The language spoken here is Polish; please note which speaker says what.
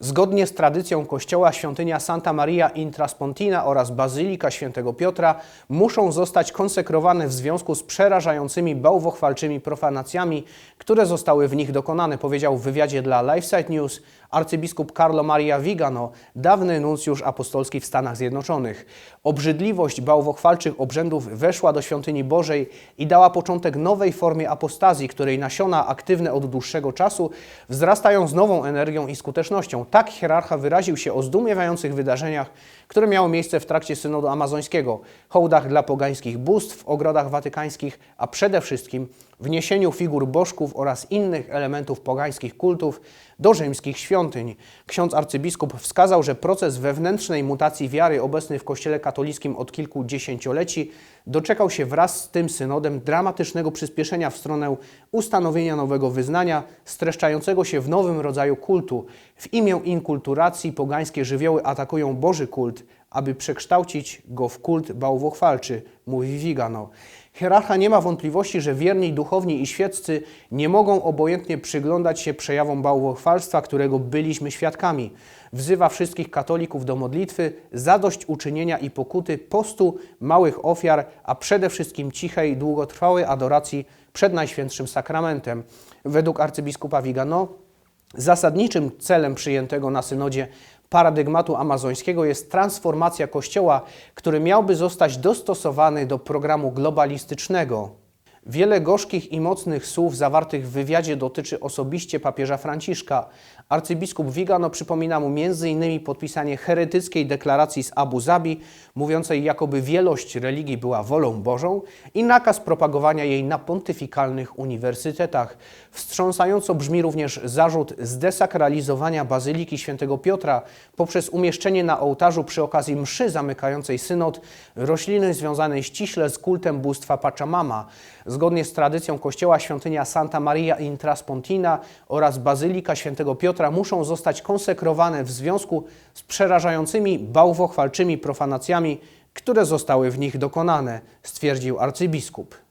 Speaker 1: Zgodnie z tradycją kościoła świątynia Santa Maria Intraspontina oraz Bazylika Świętego Piotra muszą zostać konsekrowane w związku z przerażającymi bałwochwalczymi profanacjami, które zostały w nich dokonane, powiedział w wywiadzie dla LifeSite News arcybiskup Carlo Maria Vigano, dawny nuncjusz apostolski w Stanach Zjednoczonych. Obrzydliwość bałwochwalczych obrzędów weszła do świątyni Bożej i dała początek nowej formie apostazji, której nasiona aktywne od dłuższego czasu wzrastają z nową energią i skutecznością. Tak hierarcha wyraził się o zdumiewających wydarzeniach, które miały miejsce w trakcie synodu amazońskiego, hołdach dla pogańskich bóstw ogrodach watykańskich, a przede wszystkim wniesieniu figur bożków oraz innych elementów pogańskich kultów do rzymskich świątyń. Ksiądz arcybiskup wskazał, że proces wewnętrznej mutacji wiary obecny w Kościele katolickim od kilku dziesięcioleci doczekał się wraz z tym synodem dramatycznego przyspieszenia w stronę ustanowienia nowego wyznania, streszczającego się w nowym rodzaju kultu. W imię inkulturacji pogańskie żywioły atakują Boży kult, aby przekształcić go w kult bałwochwalczy, mówi Vigano. Hierarcha nie ma wątpliwości, że wierni duchowni i świeccy nie mogą obojętnie przyglądać się przejawom bałwochwalstwa, którego byliśmy świadkami. Wzywa wszystkich katolików do modlitwy, zadośćuczynienia i pokuty, postu, małych ofiar, a przede wszystkim cichej, długotrwałej adoracji przed Najświętszym Sakramentem. Według arcybiskupa Vigano Zasadniczym celem przyjętego na synodzie paradygmatu amazońskiego jest transformacja Kościoła, który miałby zostać dostosowany do programu globalistycznego. Wiele gorzkich i mocnych słów zawartych w wywiadzie dotyczy osobiście papieża Franciszka. Arcybiskup Vigano przypomina mu m.in. podpisanie heretyckiej deklaracji z Abu Zabi, mówiącej jakoby wielość religii była wolą Bożą i nakaz propagowania jej na pontyfikalnych uniwersytetach. Wstrząsająco brzmi również zarzut zdesakralizowania Bazyliki Świętego Piotra poprzez umieszczenie na ołtarzu przy okazji mszy zamykającej synod rośliny związanej ściśle z kultem bóstwa Pachamama. Zgodnie z tradycją kościoła świątynia Santa Maria Intraspontina oraz Bazylika Świętego Piotra muszą zostać konsekrowane w związku z przerażającymi bałwochwalczymi profanacjami, które zostały w nich dokonane, stwierdził arcybiskup.